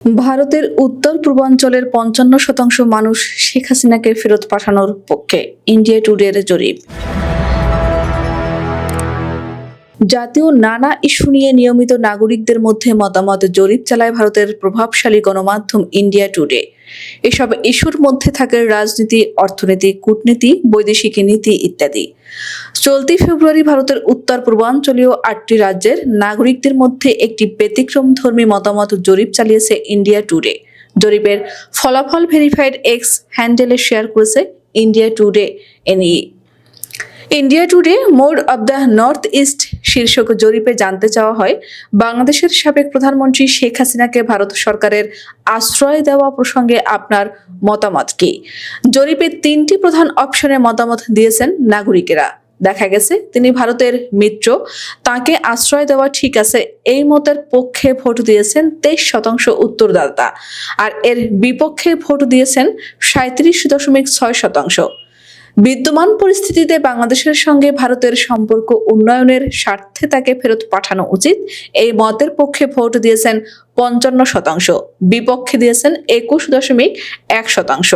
ভারতের উত্তর পূর্বাঞ্চলের পঞ্চান্ন শতাংশ মানুষ শেখ হাসিনাকে ফেরত পাঠানোর পক্ষে ইন্ডিয়া টুডের জরিপ। জাতীয় নানা ইস্যু নিয়ে নিয়মিত নাগরিকদের মধ্যে মতামত জরিপ চালায় ভারতের প্রভাবশালী গণমাধ্যম ইন্ডিয়া টুডে। এসব ইস্যুর মধ্যে থাকে রাজনীতি, অর্থনীতি, কূটনীতি, বৈদেশিক নীতি ইত্যাদি। চলতি ফেব্রুয়ারি ভারতের উত্তর পূর্বাঞ্চলীয় আটটি রাজ্যের নাগরিকদের মধ্যে একটি ব্যতিক্রমধর্মী মতামত জরিপ চালিয়েছে ইন্ডিয়া টুডে। জরিপের ফলাফল ভেরিফাইড এক্স হ্যান্ডেলে শেয়ার করেছে India Today NE India Today mood of the north east শীর্ষক জরিপে জানতে চাওয়া হয়, বাংলাদেশের সাবেক প্রধানমন্ত্রী শেখ হাসিনাকে ভারত সরকারের আশ্রয় দেওয়া প্রসঙ্গে আপনার মতামত কি? জরিপে তিনটি প্রধান অপশনে মতামত দিয়েছেন নাগরিকেরা। দেখা গেছে, তিনি ভারতের মিত্র, তাকে আশ্রয় দেওয়া ঠিক আছে, এই মতের পক্ষে ভোট দিয়েছেন তেইশ শতাংশ উত্তরদাতা, আর এর বিপক্ষে ভোট দিয়েছেন সাঁত্রিশ দশমিক ছয় শতাংশ। বিদ্যমান পরিস্থিতিতে বাংলাদেশের সঙ্গে ভারতের সম্পর্ক উন্নয়নের স্বার্থে তাকে ফেরত পাঠানো উচিত। এই মতের পক্ষে ভোট দিয়েছেন পঞ্চান্ন শতাংশ, বিপক্ষে দিয়েছেন একুশ দশমিক এক শতাংশ।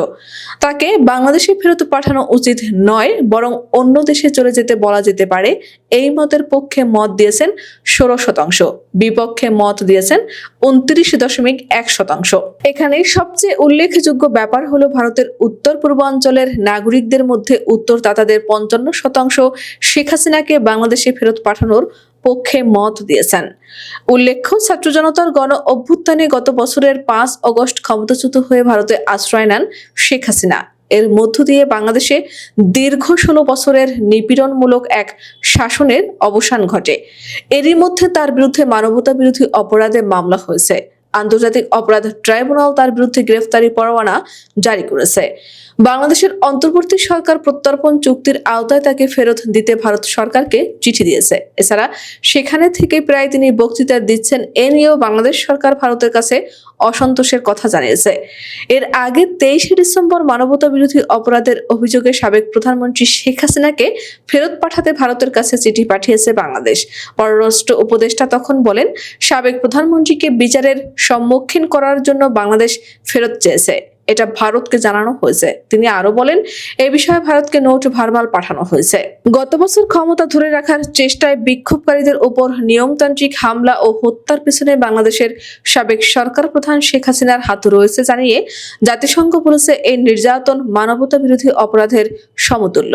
তাকে বাংলাদেশে ফেরত পাঠানো উচিত নয়, বরং অন্য দেশে চলে যেতে বলা যেতে পারে। এই মতের পক্ষে মত দিয়েছেন ষোলো শতাংশ, বিপক্ষে মত দিয়েছেন উনত্রিশ দশমিক এক শতাংশ। এখানে সবচেয়ে উল্লেখযোগ্য ব্যাপার হলো ভারতের উত্তর পূর্বাঞ্চলের নাগরিকদের মধ্যে উত্তরদাতাদের পঞ্চান্ন শতাংশ, শেখ হাসিনাকে বাংলাদেশে ফেরত পাঠানোর পক্ষে মত দিয়েছেন। উল্লেখ্য, ছাত্র জনতার গণ অভ্যুত্থানে গত বছরের পাঁচ অগস্ট ক্ষমতাচ্যুত হয়ে ভারতে আশ্রয় নেন শেখ হাসিনা। এর মধ্য দিয়ে বাংলাদেশে দীর্ঘ ষোলো বছরের নিপীড়নমূলক এক শাসনের অবসান ঘটে। এরই মধ্যে তার বিরুদ্ধে মানবতা বিরোধী অপরাধে মামলা হয়েছে। আন্তর্জাতিক অপরাধ ট্রাইব্যুনাল তার বিরুদ্ধে গ্রেফতারি পরোয়ানা জারি করেছে। বাংলাদেশের অন্তর্বর্তী সরকার প্রত্যর্পণ চুক্তির আওতায় তাকে ফেরত দিতে ভারত সরকারকে চিঠি দিয়েছে। এছাড়া সেখানে থেকে প্রায় তিনি বক্তৃতা দিচ্ছেন, এ নিয়েও বাংলাদেশ সরকার ভারতের কাছে অসন্তোষের কথা জানিয়েছে। এর আগে তেইশে ডিসেম্বর মানবতা বিরোধী অপরাধের অভিযোগে সাবেক প্রধানমন্ত্রী শেখ হাসিনাকে ফেরত পাঠাতে ভারতের কাছে চিঠি পাঠিয়েছে বাংলাদেশ। পররাষ্ট্র উপদেষ্টা তখন বলেন, সাবেক প্রধানমন্ত্রীকে বিচারের সম্মুখীন করার জন্য বাংলাদেশ ফেরত চেয়েছে। এটা ভারতকে জানানো হয়েছে। তিনি আরও বলেন, এ বিষয়ে ভারতকে নোট ভারমাল পাঠানো হয়েছে। গত বছর ক্ষমতা ধরে রাখার চেষ্টায় বিক্ষোভকারীদের উপর নিয়মতান্ত্রিক হামলা ও হত্যার পিছনে বাংলাদেশের সাবেক সরকার প্রধান শেখ হাসিনার হাত রয়েছে জানিয়ে জাতিসংঘ বলেছে, এই নির্যাতন মানবতা বিরোধী অপরাধের সমতুল্য।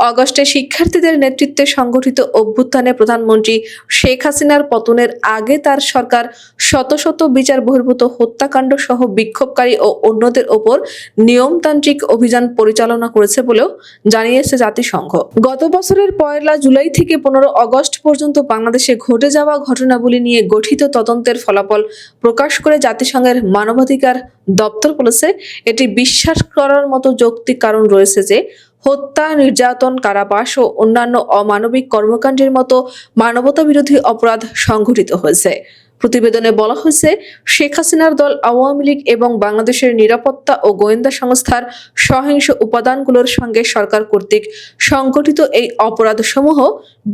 অগস্টে শিক্ষার্থীদের নেতৃত্বে সংগঠিত অভ্যুত্থানে প্রধানমন্ত্রী শেখ হাসিনার পতনের আগে তার সরকার শত শত বিচার বহির্ভূত হত্যাকাণ্ড সহ বিক্ষোভকারী ও অন্যদের ওপর নিয়মতান্ত্রিক অভিযান পরিচালনা করেছে বলেও জানিয়েছে জাতিসংঘ। গত বছরের পয়লা জুলাই থেকে পনেরো অগস্ট পর্যন্ত বাংলাদেশে ঘটে যাওয়া ঘটনাবলী নিয়ে গঠিত তদন্তের ফলাফল প্রকাশ করে জাতিসংঘের মানবাধিকার দপ্তর বলেছে, এটি বিশ্বাস করার মতো যৌক্তিক কারণ রয়েছে যে হত্যা, নির্যাতন, কারাবাস ও অন্যান্য অমানবিক কর্মকাণ্ডের মতো মানবতা বিরোধী অপরাধ সংঘটিত হয়েছে। প্রতিবেদনে বলা হয়েছে, শেখ হাসিনার দল আওয়ামী লীগ এবং বাংলাদেশের নিরাপত্তা ও গোয়েন্দা সংস্থার সহিংস উপাদানগুলোর সঙ্গে সরকার কর্তৃক সংগঠিত এই অপরাধসমূহ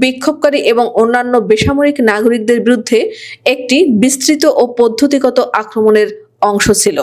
বিক্ষোভকারী এবং অন্যান্য বেসামরিক নাগরিকদের বিরুদ্ধে একটি বিস্তৃত ও পদ্ধতিগত আক্রমণের অংশ ছিল।